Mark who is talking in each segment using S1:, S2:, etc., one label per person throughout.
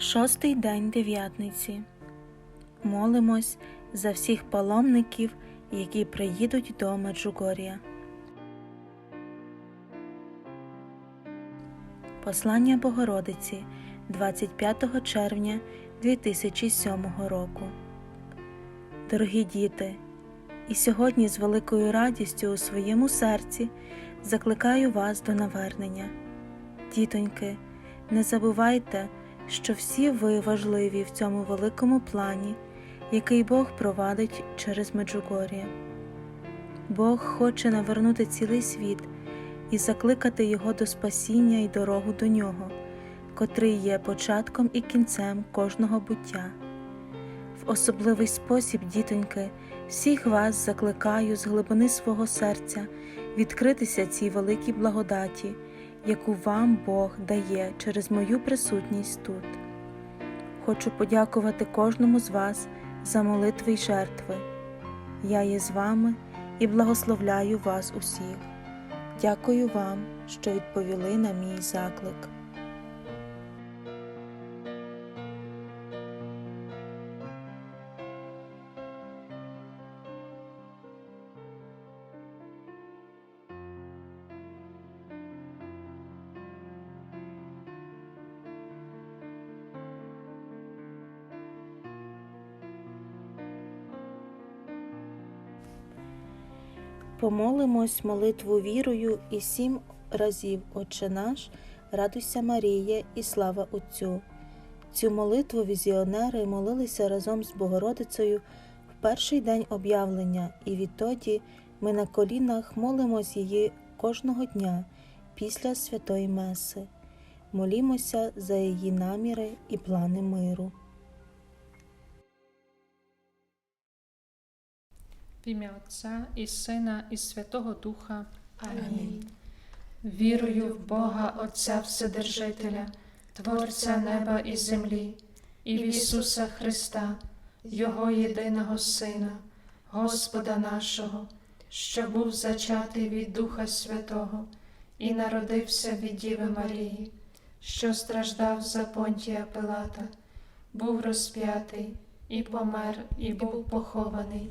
S1: Шостий день дев'ятниці. Молимось за всіх паломників, які приїдуть до Меджугор'я. Послання Богородиці 25 червня 2007 року. Дорогі діти, і сьогодні з великою радістю у своєму серці закликаю вас до навернення. Дітоньки, не забувайте, що всі ви важливі в цьому великому плані, який Бог провадить через Меджугор'я. Бог хоче навернути цілий світ і закликати його до спасіння і дорогу до нього, котрий є початком і кінцем кожного буття. В особливий спосіб, дітоньки, всіх вас закликаю з глибини свого серця відкритися цій великій благодаті, яку вам Бог дає через мою присутність тут. Хочу подякувати кожному з вас за молитви й жертви. Я є з вами і благословляю вас усіх. Дякую вам, що відповіли на мій заклик. Помолимось молитву вірою і сім разів Отче наш, радуйся Марія і слава Отцю. Цю молитву візіонери молилися разом з Богородицею в перший день об'явлення, і відтоді ми на колінах молимось її кожного дня після святої Меси. Молімося за її наміри і плани миру.
S2: В ім'я Отця і Сина, і Святого Духа. Амінь. Вірую в Бога Отця Вседержителя, Творця неба і землі, і в Ісуса Христа, Його єдиного Сина, Господа нашого, що був зачатий від Духа Святого і народився від Діви Марії, що страждав за Понтія Пилата, був розп'ятий, і помер, і був похований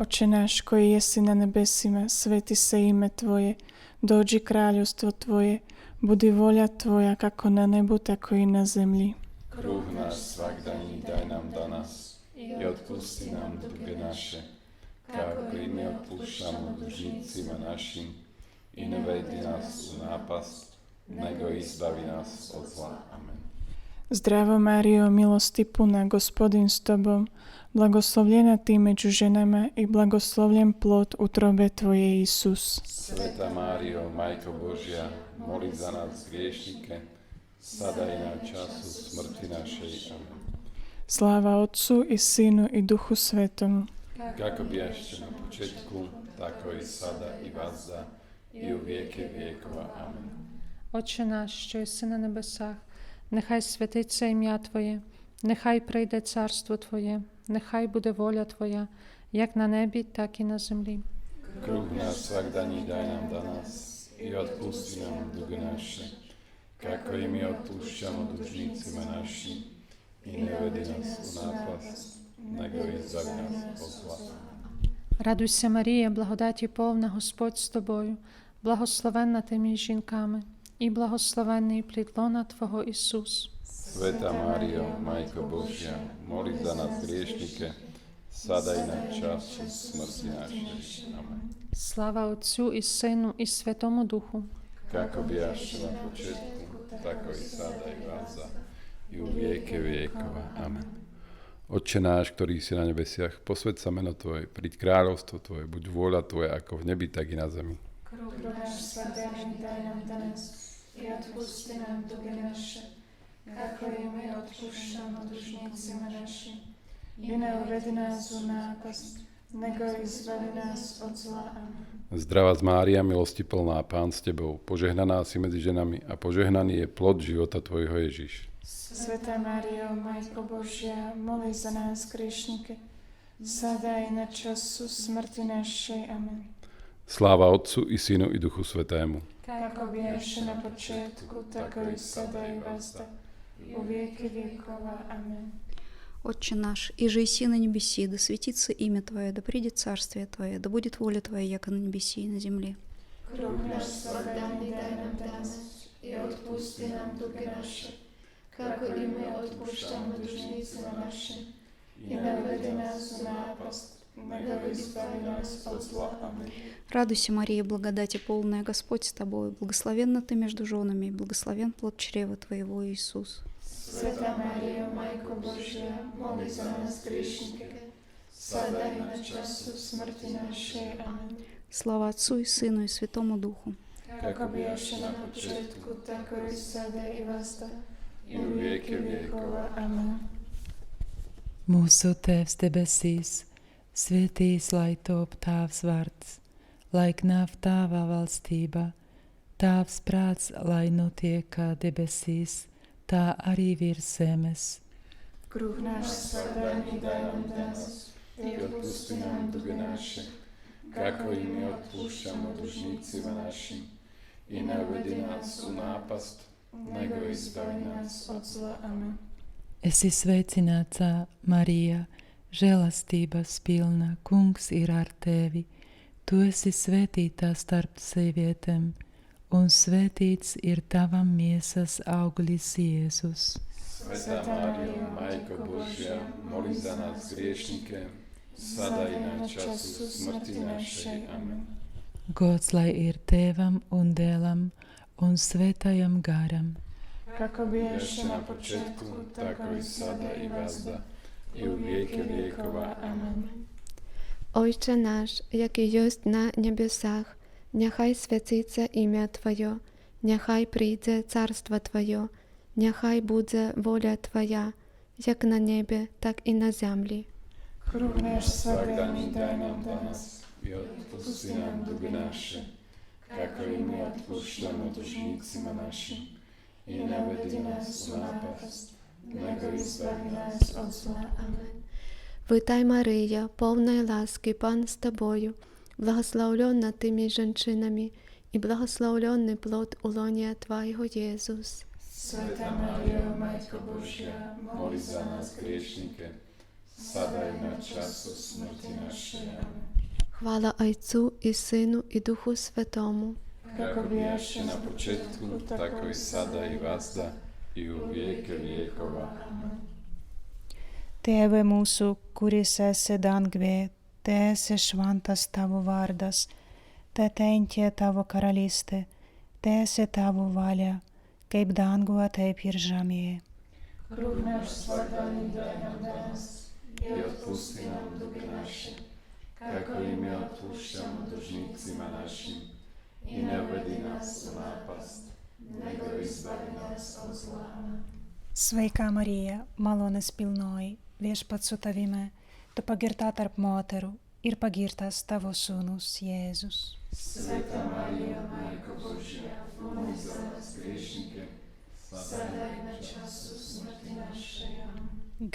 S3: Oče náš koji jesi na nebesima, sveti se ime Tvoje, dođi kraljevstvo Tvoje, budi volja Tvoja kako na nebu, tako i na zemlji.
S4: Kruh náš svakdaní daj nám danas i odpusti nám duge naše, kako i mi odpuštamo dužnicima našim i ne vedi nas u napast, nego izbavi nas od zla. Amen.
S3: Zdravo Mario, milosti puna, gospodin s tobom, blagoslovljena ti među ženama i blagoslovljen plod utrobe tvoje, Isus.
S4: Sveta Mario, Majko Božja, moli za nas griješnike, sada i na času smrti naše. Amen.
S3: Slava Otcu i Sinu i Duhu Svetom.
S4: Kako bijašće na početku, tako i sada i vazda i u vijeke vijekova. Amen.
S2: Oče naš, što se na nebesah, нехай святиться ім'я Твоє, нехай прийде царство Твоє, нехай буде воля Твоя, як на небі, так і на землі.
S4: Kruh náš svakdaní daj nám danas i odpusti nám duge naše, kako i mi odpúšťamo dužnícima našim i nevedi nás u nápast, nego izbavi nás od zla.
S2: Радуйся, Марія, благодаті повна Господь з тобою, благословенна ти між жінками, i blahoslovený plod lona Tvojho Isus.
S4: Sveta Mário, Majko Božia, moli za nás griešnike, sada i na čas smrti našej. Amen.
S2: Slava Otcu i Senu i Svetomu Duchu.
S4: Kako bijaš na početku, tako i sada i vaza i u vijeke vijekova. Amen. Otče náš, ktorý si na nebesiach, posved sa meno Tvoje, príď kráľovstvo Tvoje, buď vôľa Tvoja ako v nebi, tak i na zemi.
S5: Krv náš, daj nám danes, i
S3: odpusti nam duge naše, kako i mi odpuštamo dužnicima našim. I ne uvedi nas u napast, nego izbavi nas od zla.
S4: Zdravá z Mária, milosti plná, Pán s Tebou, požehnaná si medzi ženami a požehnaný je plod života Tvojho Ježiš.
S3: Sveta Mario, Majko Božja, moli za nás griješnika, sada i na času smrti našej. Amen.
S4: Sláva Otcu i Synu i Duchu Svetému.
S3: jako pierwszy na początku, tako i sada i wasta, u веки векова. Amen.
S5: Отче наш, и же иси на небеси, да светится имя Твое, да придет Царствие Твое, да будет воля Твоя, яко на небеси и на земле.
S3: Хлеб наш сорданный дай нам данас, и отпусти нам долги наши, как и мы отпущаем должницы наши, и наведи нас на опасность,
S5: Радуйся, Мария, благодати полная, Господь с тобой, благословенна ты между женами, и благословен плод чрева твоего, Иисус.
S3: Святая Мария, Майка Божия, молись за нас, грешники, садай на часу смерти нашей. Аминь.
S5: Слава Отцу и Сыну и Святому Духу.
S3: Как объявши на початку, так и сада и
S4: васта, и веки векова.
S3: Аминь.
S6: Mūsu Tēvs debesīs, Svētīs, lai top tavs vārds, lai nāv tava valstība, tavs prāts, lai notiek kā debesīs, tā arī virs zemes.
S3: Крупнаш согдани дай нам нас, и
S4: отпусти нам дуги наши, како и ми отпущамо дужницима нашим. И не веди нас у напаст, него избаvi нас
S3: от зла. Amen.
S6: Esi sveicināts, Marija, Marija žēlastības pilna, kungs ir ar tevi. Tu esi svētītā starp sievietēm, un svētīts ir tavam miesas auglis Jēzus.
S4: Sveta Mário, Majko Božja, moli za nás griešnike, sada i na času smrti našej. Amen.
S6: Gods lai ir tēvam un dēlam un svētajam garam.
S3: Kako bijaše
S4: Jeszcze na początku, tako i sada i wazda, i u wieki wiekowa. Amen.
S7: Ojcze nasz, jaki jest na niebiosach, niechaj święcиться ім'я Твоє, нехай прийде царство Твоє, нехай буде воля Твоя, як на небі, так і на землі.
S3: Kruh náš svakdani
S4: Svakdani
S3: daj
S4: daj
S3: nam
S4: nam danas i odpusti nam duge naše, kako i mi odpuštamo dužnicima našim. I ne vedi nas nas
S3: od zla.
S7: Amen. Витай, Мария, повна ласки, Пан з тобою, благословлена ти між жінками, і благословлений плод улонія Твоєго Єсус.
S3: Sveta Marijo, Majko Božja,
S4: Moli za nas griješnike, sada i na času smrti
S7: Хвала Отцю і Сину і Духу Святому.
S4: Kako bijaše na početku, tako i sada i vazda, į vėkę vėkavą.
S8: Tėve mūsų, kuris esi dangvė, te esi šventas tavo vardas, te tentie tavo karalystė, te esi tavo valia, kaip dangua, taip ir žemėje.
S3: Rūpneš
S4: svarbą vandens, ir pustinam dugnašį, kako ime opuščam dužnicima našim, i ne vedi nas u napast,
S8: Sveika Marija, malonės pilnoji, viešpats su tavimi, tu pagirta tarp moterų ir pagirtas tavo sūnus Jėzus.
S4: Sveika Marija, Maiko Božė, mums savas priešininkė, sadai mečiasus martinašėje.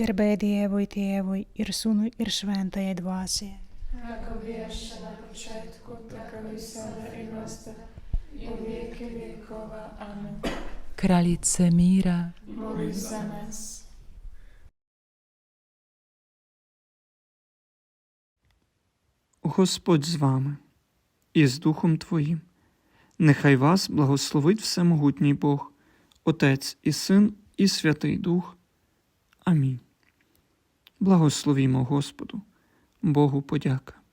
S8: Gerbė Dievui, Tėvui ir Sūnui ir Šventajai Dvasiai.
S3: Ako viešė na početku, tako i sada i nastavlja i u vijeke vjekova. Amen.
S6: Kraljice mira,
S3: Moli za nas.
S9: Господь з вами і з Духом Твоїм. Нехай вас благословить Всемогутній Бог, Отець і Син, і Святий Дух. Амінь. Благословімо Господу, Богу подяка.